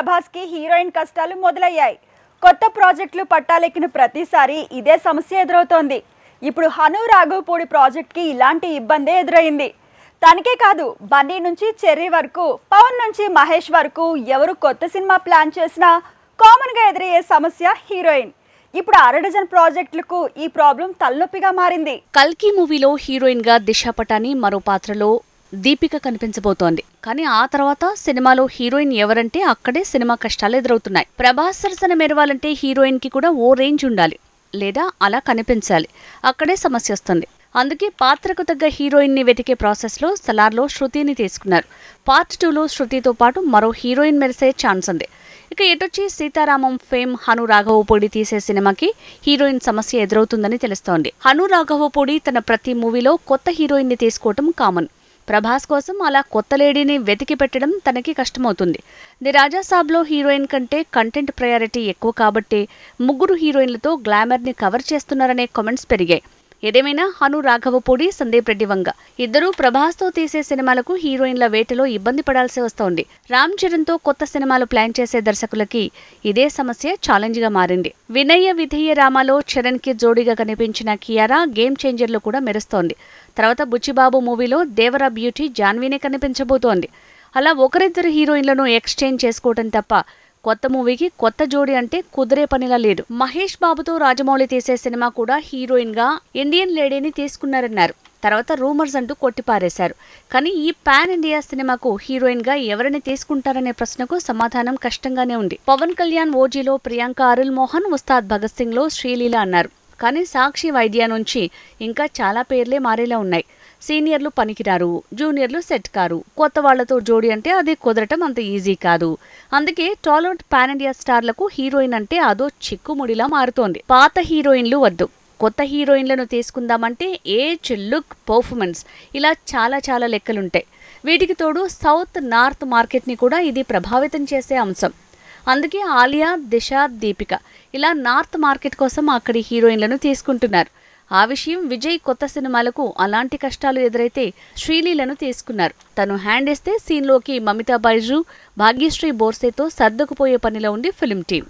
ప్రభాస్కి heroine కష్టాలు మొదలయ్యాయి. కొత్త ప్రాజెక్టులు పట్టాలెక్కిన ప్రతిసారి ఇదే సమస్య ఎదురవుతోంది. ఇప్పుడు హను రాఘవపూడి ప్రాజెక్ట్కి ఇలాంటి ఇబ్బందే ఎదురైంది. తనకే కాదు బన్నీ నుంచి చెర్రీ వరకు పవన్ నుంచి మహేష్ వరకు ఎవరు కొత్త సినిమా ప్లాన్ చేసినా కామన్గా ఎదురయ్యే సమస్య హీరోయిన్. ఇప్పుడు అరడజన్ ప్రాజెక్టులకు ఈ ప్రాబ్లం తలనొప్పిగా మారింది. కల్కి మూవీలో హీరోయిన్గా దిశ పటాని మరో పాత్రలో దీపిక కనిపించబోతోంది. కానీ ఆ తర్వాత సినిమాలో హీరోయిన్ ఎవరంటే అక్కడే సినిమా కష్టాలు ఎదురవుతున్నాయి. ప్రభాస్ సరసన మెరవాలంటే హీరోయిన్కి కూడా ఓ రేంజ్ ఉండాలి. లేదా అలా కనిపించాలి. అక్కడే సమస్య వస్తుంది. అందుకే పాత్రకు తగ్గ హీరోయిన్ని వెతికే ప్రాసెస్లో సలార్లో శృతిని తీసుకున్నారు. పార్ట్ టూలో శృతితో పాటు మరో హీరోయిన్ మెరిసే ఛాన్స్ ఉంది. ఇక ఎటొచ్చి సీతారామం ఫేమ్ హను రాఘవపూడి తీసే సినిమాకి హీరోయిన్ సమస్య ఎదురవుతుందని తెలుస్తోంది. హను రాఘవపూడి తన ప్రతి మూవీలో కొత్త హీరోయిన్ని తీసుకోవటం కామన్. ప్రభాస్ కోసం అలా కొత్త లేడీని వెతికి పెట్టడం తనకి కష్టమవుతుంది. ది రాజాసాబ్లో హీరోయిన్ కంటే కంటెంట్ ప్రయారిటీ ఎక్కువ కాబట్టి ముగ్గురు హీరోయిన్లతో గ్లామర్ని కవర్ చేస్తున్నారనే కామెంట్స్ పెరిగాయి. ఏదేమైనా హను రాఘవపూడి సందీప్ రెడ్డి వంగ. ఇద్దరూ ప్రభాస్తో తీసే సినిమాలకు హీరోయిన్ల వేటలో ఇబ్బంది పడాల్సి వస్తోంది. రామ్ చరణ్తో కొత్త సినిమాలు ప్లాన్ చేసే దర్శకులకి ఇదే సమస్య ఛాలెంజ్గా మారింది. వినయ విధేయ రామాలో చరణ్కి జోడీగా కనిపించిన కియారా గేమ్ చేంజర్లో కూడా మెరుస్తోంది. తర్వాత బుచ్చిబాబు మూవీలో దేవరా బ్యూటీ జాన్వీనే కనిపించబోతోంది. అలా ఒకరిద్దరు హీరోయిన్లను ఎక్స్చేంజ్ చేసుకోవటం తప్ప కొత్త మూవీకి కొత్త జోడి అంటే కుదిరే పనిలా లేదు. మహేష్ బాబుతో రాజమౌళి తీసే సినిమా కూడా హీరోయిన్గా ఇండియన్ లేడీని తీసుకున్నారన్నారు. తర్వాత రూమర్స్ అంటూ కొట్టిపారేశారు. కానీ ఈ పాన్ ఇండియా సినిమాకు హీరోయిన్గా ఎవరిని తీసుకుంటారనే ప్రశ్నకు సమాధానం కష్టంగానే ఉంది. పవన్ కళ్యాణ్ ఓజీలో ప్రియాంక అరుల్ మోహన్ ఉస్తాద్ భగత్ సింగ్లో శ్రీలీల అన్నారు. కానీ సాక్షి వైద్య నుంచి ఇంకా చాలా పేర్లే మారేలా ఉన్నాయి. సీనియర్లు పనికిరారు జూనియర్లు సెట్ కారు. కొత్త వాళ్ళతో జోడి అంటే అది కుదరటం అంత ఈజీ కాదు. అందుకే టాలీవుడ్ పాన్ ఇండియా స్టార్లకు హీరోయిన్ అంటే అదో చిక్కుముడిలా మారుతోంది. పాత హీరోయిన్లు వద్దు. కొత్త హీరోయిన్లను తీసుకుందామంటే ఏజ్ లుక్ పర్ఫార్మెన్స్ ఇలా చాలా చాలా లెక్కలుంటాయి. వీటికి తోడు సౌత్ నార్త్ మార్కెట్ని కూడా ఇది ప్రభావితం చేసే అంశం. అందుకే ఆలియా దిశ దీపిక ఇలా నార్త్ మార్కెట్ కోసం అక్కడి హీరోయిన్లను తీసుకుంటున్నారు. ఆ విషయం విజయ్ కొత్త సినిమాలకు అలాంటి కష్టాలు ఎదురైతే శ్రీలీలను తీసుకున్నారు. తను హ్యాండ్ ఇస్తే సీన్లోకి మమితా బైజు భాగ్యశ్రీ బోర్సేతో సర్దుకుపోయే పనిలో ఉంది ఫిల్మ్ టీం.